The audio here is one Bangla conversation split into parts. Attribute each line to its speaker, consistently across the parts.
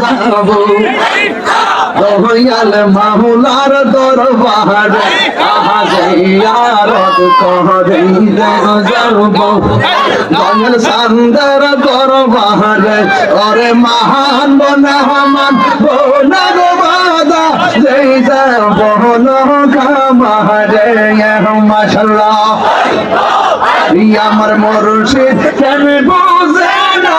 Speaker 1: যাব। দয়াল দরবারে, আহা জিয়ারত করে যাব। দয়াল সান্দার দরবারে মহান বনামান বনগবাদা যেই যাব কামারে আমার মুর্শিদ কেন বুঝে না?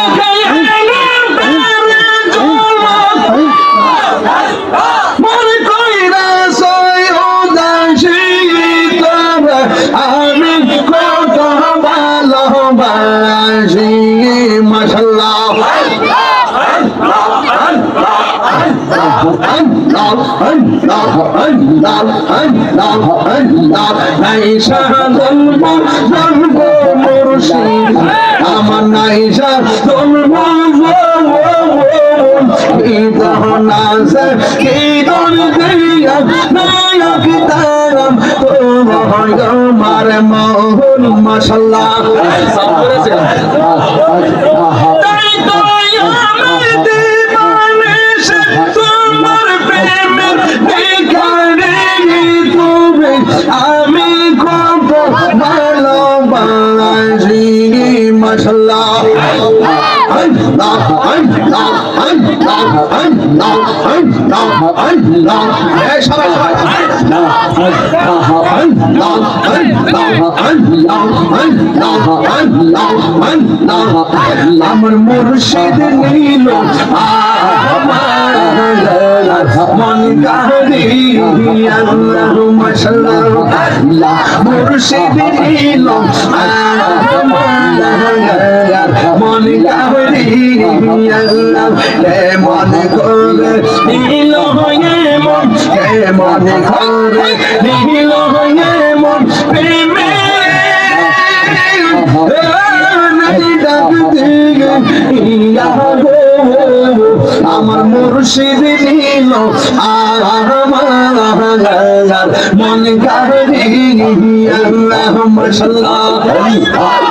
Speaker 1: আমার নাইসা জন্ম নাসে কি দন মাশাল্লাহ আল্লাহ আল্লাহ আল্লাহ আল্লাহ আল্লাহ আল্লাহ এই সবাই সবাই আমার মুর্শিদ নীল, আমার মন কাহরি আল্লাহ মাশাল্লাহ মুর্শিদ নীল মন কাহরি আল্লাহ মন করে নীল হয়ে মন মন করে নীল হয়ে মন প্রেমে। আমার মুর্শিদ নীল আমার মন কাহরি আল্লাহ মাশাল্লাহ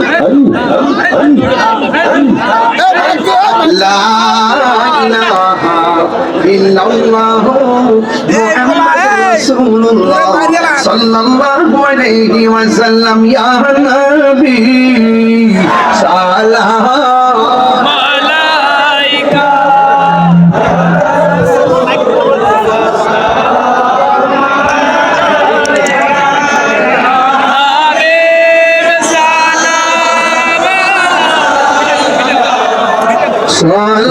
Speaker 1: রাসূলুল্লাহ সাল্লাল্লাহু আলাইহি ওয়াসাল্লাম ইয়া নবী সালাম। সালাওয়াতুল্লাহ